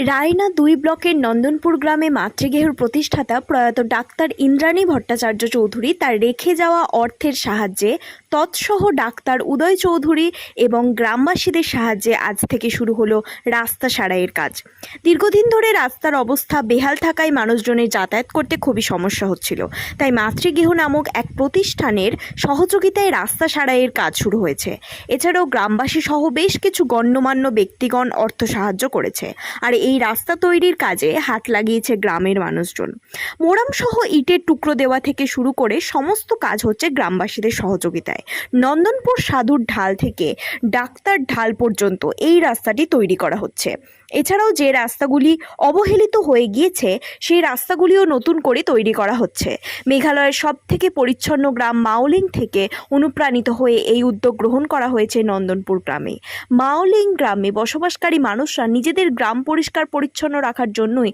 রায়না দুই ব্লকের নন্দনপুর গ্রামে মাতৃগৃহের প্রতিষ্ঠাতা প্রয়াত ডাক্তার ইন্দ্রাণী ভট্টাচার্য চৌধুরী তার রেখে যাওয়া অর্থের সাহায্যে তৎসহ ডাক্তার উদয় চৌধুরী এবং গ্রামবাসীদের সাহায্যে আজ থেকে শুরু হলো রাস্তা সারাইয়ের কাজ। দীর্ঘদিন ধরে রাস্তার অবস্থা বেহাল থাকায় মানুষজনের যাতায়াত করতে খুবই সমস্যা হচ্ছিল। তাই মাতৃগৃহ নামক এক প্রতিষ্ঠানের সহযোগিতায় রাস্তা সারাইয়ের কাজ শুরু হয়েছে। এছাড়াও গ্রামবাসী সহ বেশ কিছু গণ্যমান্য ব্যক্তিগণ অর্থ সাহায্য করেছে। আর এই রাস্তা তৈরির কাজে হাত লাগিয়েছে গ্রামের মানুষজন। মোরামসহ ইটের টুকরো দেওয়া থেকে শুরু করে সমস্ত কাজ হচ্ছে গ্রামবাসীদের সহযোগিতায়। নন্দনপুর সাধুর ঢাল থেকে ডাক্তার ঢাল পর্যন্ত এই রাস্তাটি তৈরি করা হচ্ছে। এছাড়াও যে রাস্তাগুলি অবহেলিত হয়ে গিয়েছে, সেই রাস্তাগুলিও নতুন করে তৈরি করা হচ্ছে। মেঘালয়ের সব থেকে পরিচ্ছন্ন গ্রাম মাওলিং থেকে অনুপ্রাণিত হয়ে এই উদ্যোগ গ্রহণ করা হয়েছে নন্দনপুর গ্রামে। মাওলিং গ্রামে বসবাসকারী মানুষরা নিজেদের গ্রাম পরিষ্কার পরিচ্ছন্ন রাখার জন্যই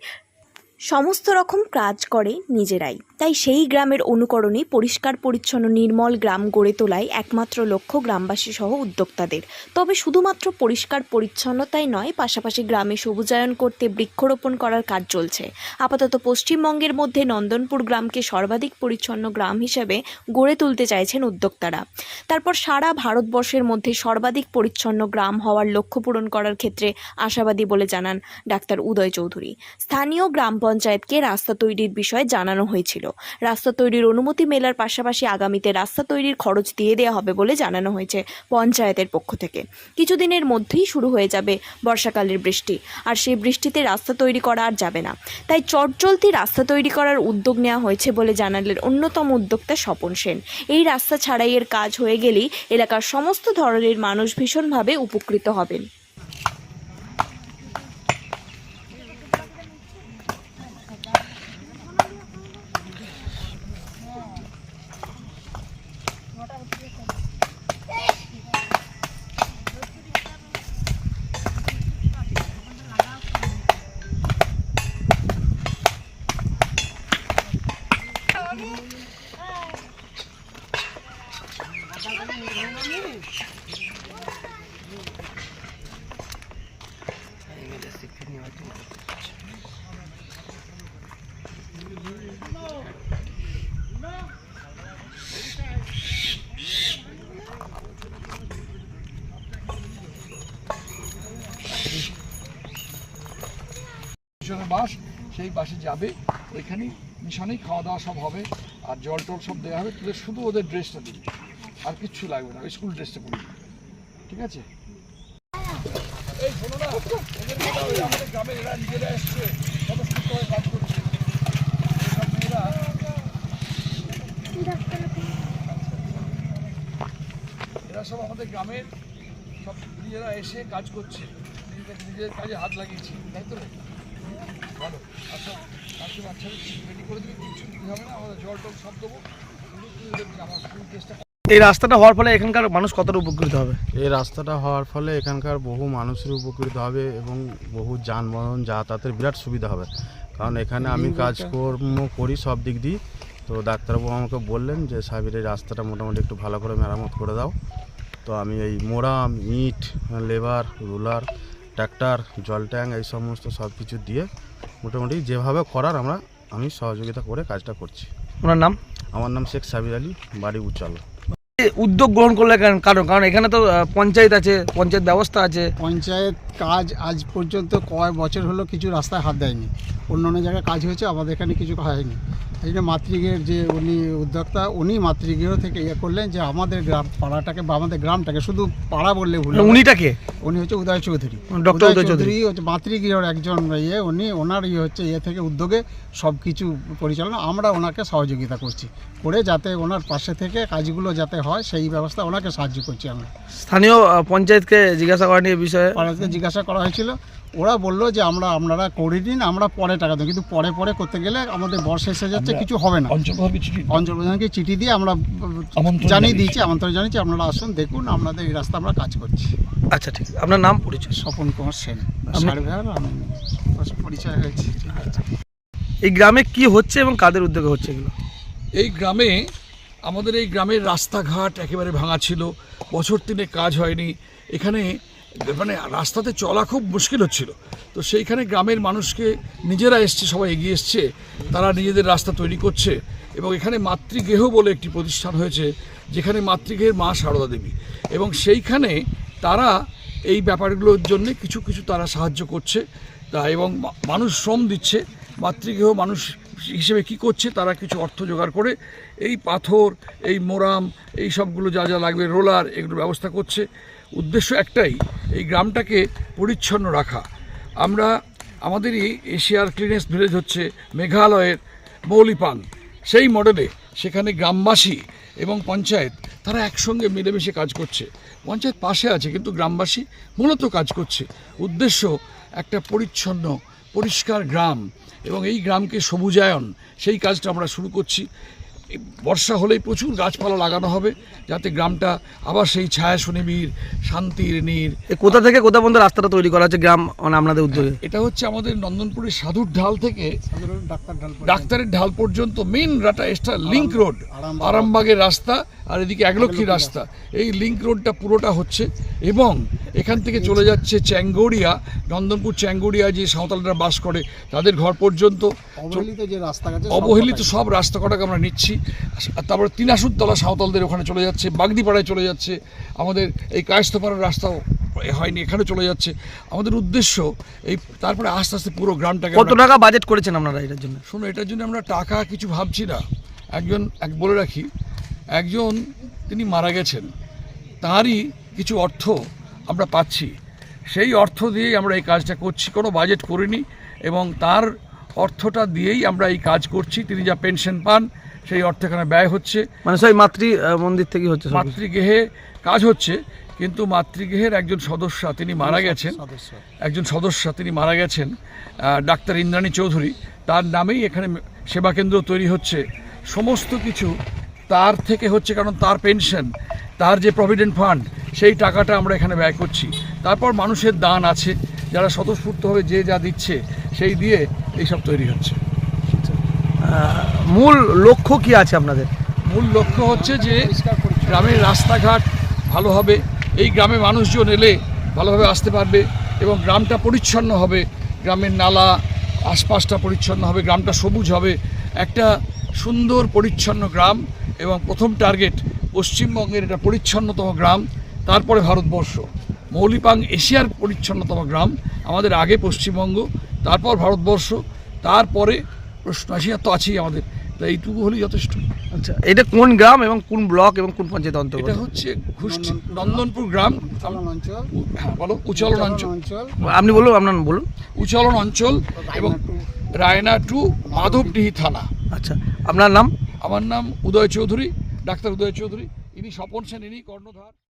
সমস্ত রকম কাজ করে নিজেরাই। তাই সেই গ্রামের অনুকরণে পরিষ্কার, পরিচ্ছন্ন, নির্মল গ্রাম গড়ে তোলাই একমাত্র লক্ষ্য গ্রামবাসী সহ উদ্যোক্তাদের। তবে শুধুমাত্র পরিষ্কার, পরিচ্ছন্নতাই নয়, পাশাপাশি গ্রামে সবুজায়ন করতে বৃক্ষরোপণ করার কাজ চলছে। আপাতত পশ্চিমবঙ্গের মধ্যে নন্দনপুর গ্রামকে সর্বাধিক পরিচ্ছন্ন গ্রাম হিসেবে গড়ে তুলতে চাইছেন উদ্যোক্তারা। তারপর সারা ভারতবর্ষের মধ্যে সর্বাধিক পরিচ্ছন্ন গ্রাম হওয়ার লক্ষ্য পূরণ করার ক্ষেত্রে আশাবাদী বলে জানান ডাক্তার উদয় চৌধুরী। স্থানীয় গ্রাম পঞ্চায়েতকে রাস্তা তৈরির বিষয়ে জানানো হয়েছিল। রাস্তা তৈরির অনুমতি মেলার পাশাপাশি আগামীতে রাস্তা তৈরির খরচ দিয়ে দেওয়া হবে বলে জানানো হয়েছে পঞ্চায়েতের পক্ষ থেকে। কিছুদিনের মধ্যেই শুরু হয়ে যাবে বর্ষাকালের বৃষ্টি। আর সেই বৃষ্টিতে রাস্তা তৈরি করা আর যাবে না। তাই চটজলতি রাস্তা তৈরি করার উদ্যোগ নেওয়া হয়েছে বলে জানালেন অন্যতম উদ্যোক্তা স্বপন সেন। এই রাস্তা ছাড়াইয়ের কাজ হয়ে গেলেই এলাকার সমস্ত ধরনের মানুষ ভীষণভাবে উপকৃত হবেন। মিশনের বাস, সেই বাসে যাবে। ওইখানে মিশনেই খাওয়া দাওয়া সব হবে, আর জল টল সব দেওয়া হবে। তোদের শুধু ওদের ড্রেসটা দিবি, আর কিচ্ছু লাগবে না স্কুল ড্রেসটা পরে ঠিক আছে? আমাদের গ্রামে এরা নিজেরা কত কাজ করছে। এরা সব আমাদের গ্রামের সব নিজেরা এসে কাজ করছে। নিজেদের নিজেদের কাজে হাত লাগিয়েছি, তাই তো? ভালো আচ্ছা আজকে বাচ্চাদের রেডি করে দিবি কিচ্ছু হবে না আমাদের জল টল সব দেবো। শুধু তুই ওদের আমার স্কুল ড্রেসটা এই রাস্তাটা হওয়ার ফলে এখানকার মানুষ কতটা উপকৃত হবে? এই রাস্তাটা হওয়ার ফলে এখানকার বহু মানুষের উপকৃত হবে এবং বহু যানবাহন যাতায়াতের বিরাট সুবিধা হবে। কারণ এখানে আমি কাজকর্ম করি সব দিক দিয়ে তো ডাক্তারবাবু আমাকে বললেন যে সাহেবের এই রাস্তাটা মোটামুটি একটু ভালো করে মেরামত করে দাও। তো আমি এই মোরাম ইট লেবার রুলার ট্র্যাক্টর জল ট্যাঙ্ক এই সমস্ত সব কিছু দিয়ে মোটামুটি যেভাবে করার আমরা আমি সহযোগিতা করে কাজটা করছি। ওনার নাম? আমার নাম শেখ সাবির আলী বাড়ি উচ্চালো। উদ্যোগ গ্রহণ করলে কারণ কারণ এখানে তো পঞ্চায়েত আছে পঞ্চায়েত ব্যবস্থা আছে। পঞ্চায়েত কাজ আজ পর্যন্ত কয় বছর হলো কিছু রাস্তায় হাত দেয়নি। অন্য অন্য জায়গায় কাজ হয়েছে আমাদের এখানে কিছু হয়নি। এই জন্য মাতৃগৃহের যে উনি উদ্যোক্তা উনি মাতৃগৃহ থেকে ইয়ে করলেন যে আমাদের গ্রাম পাড়াটাকে বা আমাদের গ্রামটাকে শুধু পাড়া বললে ভুল উনিটাকে? উনি হচ্ছে উদয় চৌধুরী। ডক্টর উদয় চৌধুরী হচ্ছে মাতৃগৃহের একজন ইয়ে উনি ওনার ইয়ে হচ্ছে ইয়ে থেকে উদ্যোগে সব কিছু পরিচালনা আমরা ওনাকে সহযোগিতা করছি করে যাতে ওনার পাশে থেকে কাজগুলো যাতে হয় সেই ব্যবস্থা ওনাকে সাহায্য করছি আমরা। স্থানীয় পঞ্চায়েতকে জিজ্ঞাসা করা নিয়ে বিষয়ে। পাড়াতে জিজ্ঞাসা করা হয়েছিল। ওরা বলল যে আমরা আপনারা করে দিন আমরা পরে টাকা দেবো। কিন্তু পরে পরে করতে গেলে আমাদের বর্ষা এসে যাচ্ছে। কিছু হবে না। চিঠি অঞ্চল প্রধানকে চিঠি দিয়ে আমরা জানিয়ে দিয়েছি আমন্ত্রণ জানিয়েছি আপনারা আসুন দেখুন আপনাদের এই রাস্তা আমরা কাজ করছি। আচ্ছা ঠিক আছে। আপনার নাম পরিচয়? স্বপন কুমার সেন। আপনি- সার্ভেয়ার আমি পরিচয় হয়েছি। এই গ্রামে কি হচ্ছে এবং কাদের উদ্যোগে হচ্ছে এগুলো? এই গ্রামে আমাদের এই গ্রামের রাস্তাঘাট একেবারে ভাঙা ছিল। বছর তিনে কাজ হয়নি। এখানে মানে রাস্তাতে চলা খুব মুশকিল হচ্ছিল। তো সেইখানে গ্রামের মানুষকে, নিজেরা এসছে, সবাই এগিয়ে এসছে, তারা নিজেদের রাস্তা তৈরি করছে এবং এখানে মাতৃগৃহ বলে একটি প্রতিষ্ঠান হয়েছে, যেখানে মাতৃগৃহের মা সারদা দেবী। এবং সেইখানে তারা এই ব্যাপারগুলোর জন্য কিছু কিছু তারা সাহায্য করছে। তা এবং মানুষ শ্রম দিচ্ছে, মাতৃগৃহ মানুষ হিসেবে কি করছে, তারা কিছু অর্থ জোগাড় করে এই পাথর, এই মোরাম, এই সবগুলো যা যা লাগবে, রোলার, এগুলোর ব্যবস্থা করছে। উদ্দেশ্য একটাই, এই গ্রামটাকে পরিচ্ছন্ন রাখা। আমরা, আমাদেরই এশিয়ার ক্লিনেস ভিলেজ হচ্ছে মেঘালয়ের মৌলিপাং সেই মডেলে সেখানে গ্রামবাসী এবং পঞ্চায়েত, তারা একসঙ্গে মিলেমিশে কাজ করছে। পঞ্চায়েত পাশে আছে, কিন্তু গ্রামবাসী মূলত কাজ করছে। উদ্দেশ্য একটা পরিচ্ছন্ন, পরিষ্কার গ্রাম এবং এই গ্রামকে সবুজায়ন, সেই কাজটা আমরা শুরু করছি। এই বর্ষা হলেই প্রচুর গাছপালা লাগানো হবে যাতে গ্রামটা আবার সেই ছায়া সুনিবির শান্তির নীর। কোথা থেকে কোথা পর্যন্ত রাস্তাটা তৈরি করা হচ্ছে গ্রাম মানে আপনাদের উদ্যোগে? এটা হচ্ছে আমাদের নন্দনপুরের সাধুর ঢাল থেকে ডাক্তারের ঢাল পর্যন্ত মেন রাটা এক্সট্রা লিঙ্ক রোড আরামবাগ। আরামবাগের রাস্তা। আর এদিকে একলক্ষী রাস্তা। এই লিঙ্ক রোডটা পুরোটা হচ্ছে এবং এখান থেকে চলে যাচ্ছে চ্যাঙ্গড়িয়া নন্দনপুর চ্যাঙ্গড়িয়া যে সাঁওতালরা বাস করে তাদের ঘর পর্যন্ত। অবহেলিত যে রাস্তা অবহেলিত সব রাস্তা কটাকে আমরা নিচ্ছি। তারপরে তিনাসুরতলা সাঁওতালদের ওখানে চলে যাচ্ছে বাগদিপাড়ায় চলে যাচ্ছে। আমাদের এই কায়স্থপাড়ার রাস্তাও হয়নি এখানে চলে যাচ্ছে। আমাদের উদ্দেশ্য এই তারপরে আস্তে আস্তে পুরো গ্রামটাকে কত টাকা বাজেট করেছেন আপনারা এটার জন্য? শোনো এটার জন্য আমরা টাকা কিছু ভাবছি না। একজন এক বলে রাখি একজন তিনি মারা গেছেন তারই কিছু অর্থ আমরা পাচ্ছি। সেই অর্থ দিয়েই আমরা এই কাজটা করছি কোনো বাজেট করিনি এবং তার অর্থটা দিয়েই আমরা এই কাজ করছি। তিনি যা পেনশন পান সেই অর্থ এখানে ব্যয় হচ্ছে। মানে সেই মাতৃ মন্দির থেকে হচ্ছে মাতৃগৃহে কাজ হচ্ছে কিন্তু মাতৃগৃহের একজন সদস্য তিনি মারা গেছেন। একজন সদস্য তিনি মারা গেছেন ডাক্তার ইন্দ্রাণী চৌধুরী। তার নামেই এখানে সেবা কেন্দ্র তৈরি হচ্ছে। সমস্ত কিছু তার থেকে হচ্ছে কারণ তার পেনশন তার যে প্রভিডেন্ট ফান্ড সেই টাকাটা আমরা এখানে ব্যয় করছি। তারপর মানুষের দান আছে যারা স্বতঃস্ফূর্তভাবে যে যা দিচ্ছে সেই দিয়ে এইসব তৈরি হচ্ছে। মূল লক্ষ্য কি আছে আপনাদের? মূল লক্ষ্য হচ্ছে যে গ্রামের রাস্তাঘাট ভালো হবে এই গ্রামে মানুষজন এলে ভালোভাবে আসতে পারবে এবং গ্রামটা পরিচ্ছন্ন হবে। গ্রামের নালা আশপাশটা পরিচ্ছন্ন হবে গ্রামটা সবুজ হবে। একটা সুন্দর পরিচ্ছন্ন গ্রাম এবং প্রথম টার্গেট পশ্চিমবঙ্গের এটা পরিচ্ছন্নতম গ্রাম তারপরে ভারতবর্ষ। মৌলিপাং এশিয়ার পরিচ্ছন্নতম গ্রাম আমাদের আগে পশ্চিমবঙ্গ তারপর ভারতবর্ষ তারপরে প্রশ্ন এশিয়া তো আছেই আমাদের। তাই এইটুকু হলেই যথেষ্ট। আচ্ছা এটা কোন গ্রাম এবং কোন ব্লক এবং কোন পঞ্চায়েত অন্তর্গত? এটা হচ্ছে ঘুষ্টি নন্দনপুর গ্রাম। অঞ্চল। হ্যাঁ বলো উচলন অঞ্চল। অঞ্চল। আপনি বলুন আপনার বলুন। উচলন অঞ্চল এবং রায়না টু মাধবডিহি থানা। আচ্ছা আপনার নাম? আমার নাম উদয় চৌধুরী, ডাক্তার উদয় চৌধুরী। ইনি স্বপন সেন, ইনি কর্ণধার।